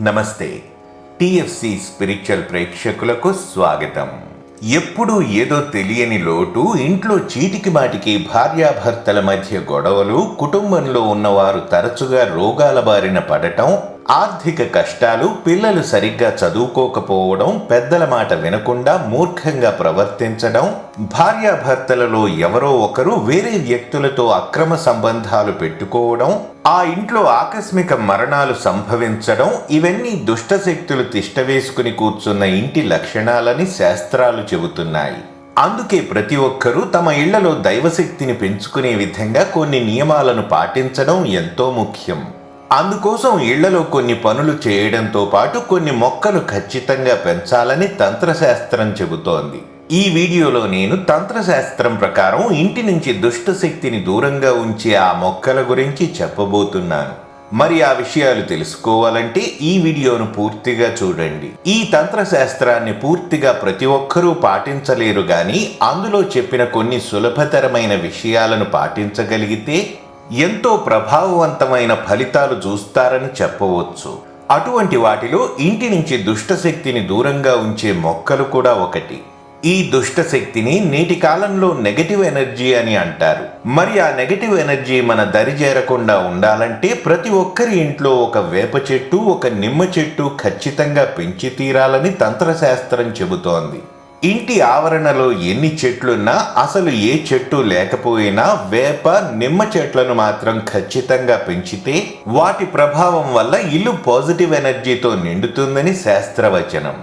నమస్తే. TFC spiritual ప్రేక్షకులకు స్వాగతం. ఎప్పుడు ఏదో తెలియని లోటు ఇంట్లో చీటికి మాటికి భార్యాభర్తల మధ్య గొడవలు కుటుంబంలో ఉన్నవారు తరచుగా రోగాల బారిన పడటం ఆర్థిక కష్టాలు పిల్లలు సరిగ్గా చదువుకోకపోవడం పెద్దల మాట వినకుండా మూర్ఖంగా ప్రవర్తించడం భార్యాభర్తలలో ఎవరో ఒకరు వేరే వ్యక్తులతో అక్రమ సంబంధాలు పెట్టుకోవడం ఆ ఇంట్లో ఆకస్మిక మరణాలు సంభవించడం ఇవన్నీ దుష్ట శక్తులు తిష్టవేసుకుని కూర్చున్న ఇంటి లక్షణాలని శాస్త్రాలు చెబుతున్నాయి. అందుకే ప్రతి ఒక్కరూ తమ ఇళ్ళలో దైవశక్తిని పెంచుకునే విధంగా కొన్ని నియమాలను పాటించడం ఎంతో ముఖ్యం. అందుకోసం ఇళ్ళలో కొన్ని పనులు చేయడంతో పాటు కొన్ని మొక్కలు ఖచ్చితంగా పెంచాలని తంత్రశాస్త్రం చెబుతోంది. ఈ వీడియోలో నేను తంత్రశాస్త్రం ప్రకారం ఇంటి నుంచి దుష్ట శక్తిని దూరంగా ఉంచే ఆ మొక్కల గురించి చెప్పబోతున్నాను. మరి ఆ విషయాలు తెలుసుకోవాలంటే ఈ వీడియోను పూర్తిగా చూడండి. ఈ తంత్రశాస్త్రాన్ని పూర్తిగా ప్రతి ఒక్కరూ పాటించలేరు కానీ అందులో చెప్పిన కొన్ని సులభతరమైన విషయాలను పాటించగలిగితే ఎంతో ప్రభావవంతమైన ఫలితాలు చూస్తారని చెప్పవచ్చు. అటువంటి వాటిలో ఇంటి నుంచి దుష్టశక్తిని దూరంగా ఉంచే మొక్కలు కూడా ఒకటి. ఈ దుష్ట శక్తిని నేటి కాలంలో నెగటివ్ ఎనర్జీ అని అంటారు. మరి ఆ నెగటివ్ ఎనర్జీ మన దరి చేరకుండా ఉండాలంటే ప్రతి ఒక్కరి ఇంట్లో ఒక వేప చెట్టు ఒక నిమ్మ చెట్టు ఖచ్చితంగా పెంచి తీరాలని తంత్రశాస్త్రం చెబుతోంది. ఇంటి ఆవరణలో ఎన్ని చెట్లున్నా అసలు ఏ చెట్టు లేకపోయినా వేప నిమ్మ చెట్లను మాత్రం ఖచ్చితంగా పెంచితే వాటి ప్రభావం వల్ల ఇల్లు పాజిటివ్ ఎనర్జీతో నిండుతుందని శాస్త్రవచనం.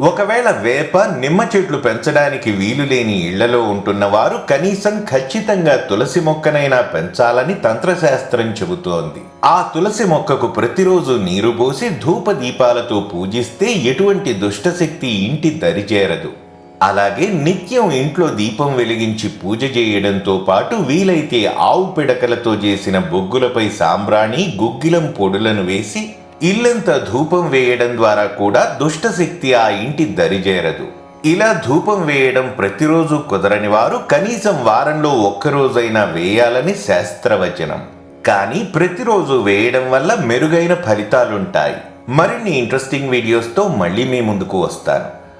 ఒకవేళ వేప నిమ్మ చెట్లు పెంచడానికి వీలు లేని ఇళ్ళలో ఉంటున్న వారు కనీసం ఖచ్చితంగా తులసి మొక్కనైనా పెంచాలని తంత్రశాస్త్రం చెబుతోంది. ఆ తులసి మొక్కకు ప్రతిరోజు నీరు పోసి ధూప దీపాలతో పూజిస్తే ఎటువంటి దుష్టశక్తి ఇంటి దరిచేరదు. అలాగే నిత్యం ఇంట్లో దీపం వెలిగించి పూజ చేయడంతో పాటు వీలైతే ఆవు పిడకలతో చేసిన బొగ్గులపై సాంబ్రాణి గుగ్గిలం పొడులను వేసి ఇల్లంతా ధూపం వేయడం ద్వారా కూడా దుష్టశక్తి ఆ ఇంటి దరిజేరదు. ఇలా ధూపం వేయడం ప్రతిరోజు కుదరని వారు కనీసం వారంలో ఒక్కరోజైనా వేయాలని శాస్త్రవచనం. కానీ ప్రతిరోజు వేయడం వల్ల మెరుగైన ఫలితాలుంటాయి. మరిన్ని ఇంట్రెస్టింగ్ వీడియోస్తో మళ్ళీ మీ ముందుకు వస్తాను.